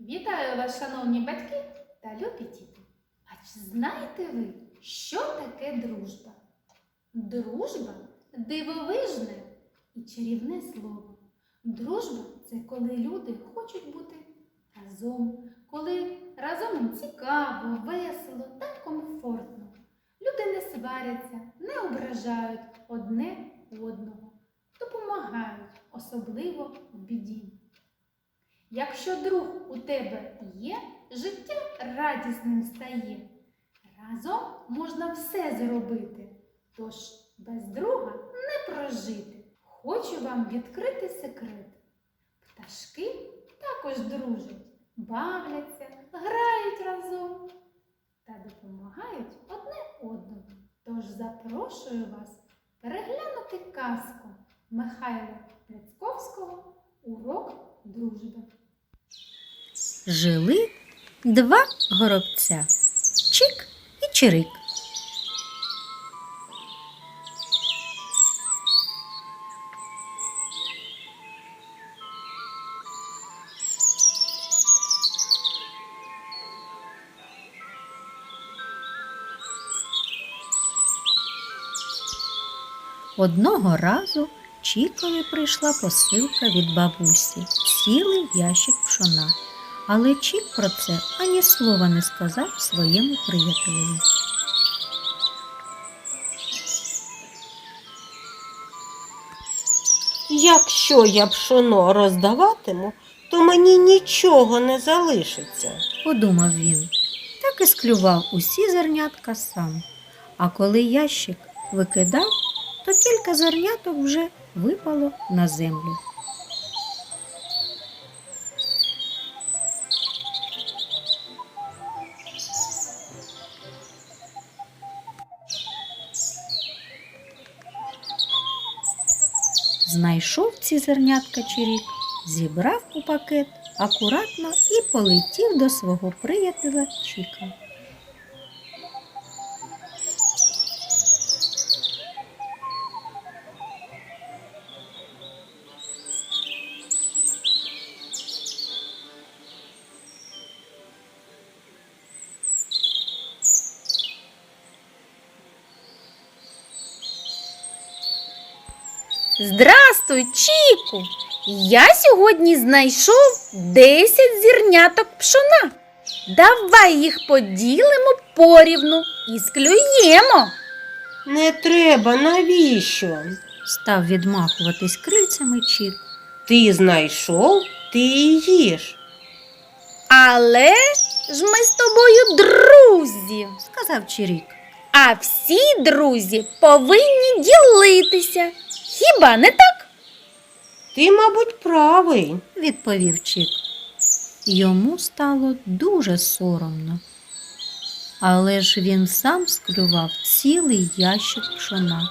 Вітаю вас, шановні батьки та любі діти. А чи знаєте ви, що таке дружба? Дружба дивовижне і чарівне слово. Дружба це коли люди хочуть бути разом, коли разом цікаво, весело та комфортно. Люди не сваряться, не ображають одне одного, допомагають, особливо в біді. Якщо друг у тебе є, життя радісним стає. Разом можна все зробити, тож без друга не прожити. Хочу вам відкрити секрет. Пташки також дружать, бавляться, грають разом та допомагають одне одному. Тож запрошую вас переглянути казку Михайла Пляцковського Урок дружби. Жили два горобця Чик і Чирик. Одного разу Чікові прийшла посилка від бабусі, цілий ящик пшона. Але Чік про це ані слова не сказав своєму приятелеві. Якщо я пшоно роздаватиму, то мені нічого не залишиться. Подумав він, так і склював усі зернятка сам. А коли ящик викидав, то кілька зерняток вже випало на землю. Знайшов ці зернятка чирік, зібрав у пакет акуратно і полетів до свого приятеля Чіка. Здрастуй, Чіку! Я сьогодні знайшов 10 зірняток пшона. Давай їх поділимо порівну і склюємо. Не треба, навіщо? Став відмахуватись крильцями Чік. Ти знайшов, ти і їж. Але ж ми з тобою друзі. Сказав Чирік. А всі друзі повинні ділитися. Хіба не так? Ти, мабуть, правий. відповів Чік. Йому стало дуже соромно. Але ж він сам склював цілий ящик пшона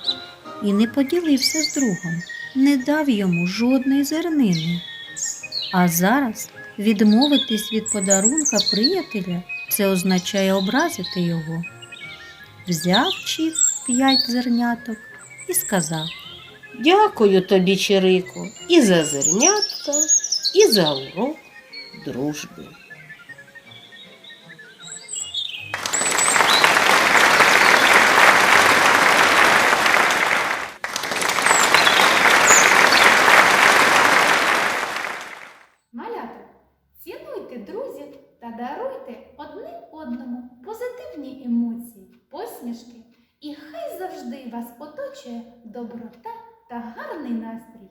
і не поділився з другом, не дав йому жодної зернини. А зараз відмовитись від подарунка приятеля це означає образити його. Взяв Чік п'ять зерняток і сказав. Дякую тобі, Чирику, і за зернятка, і за урок дружби. Малята, цінуйте друзів та даруйте одним одному позитивні емоції, посмішки, і хай завжди вас оточує доброта та гарний настрій.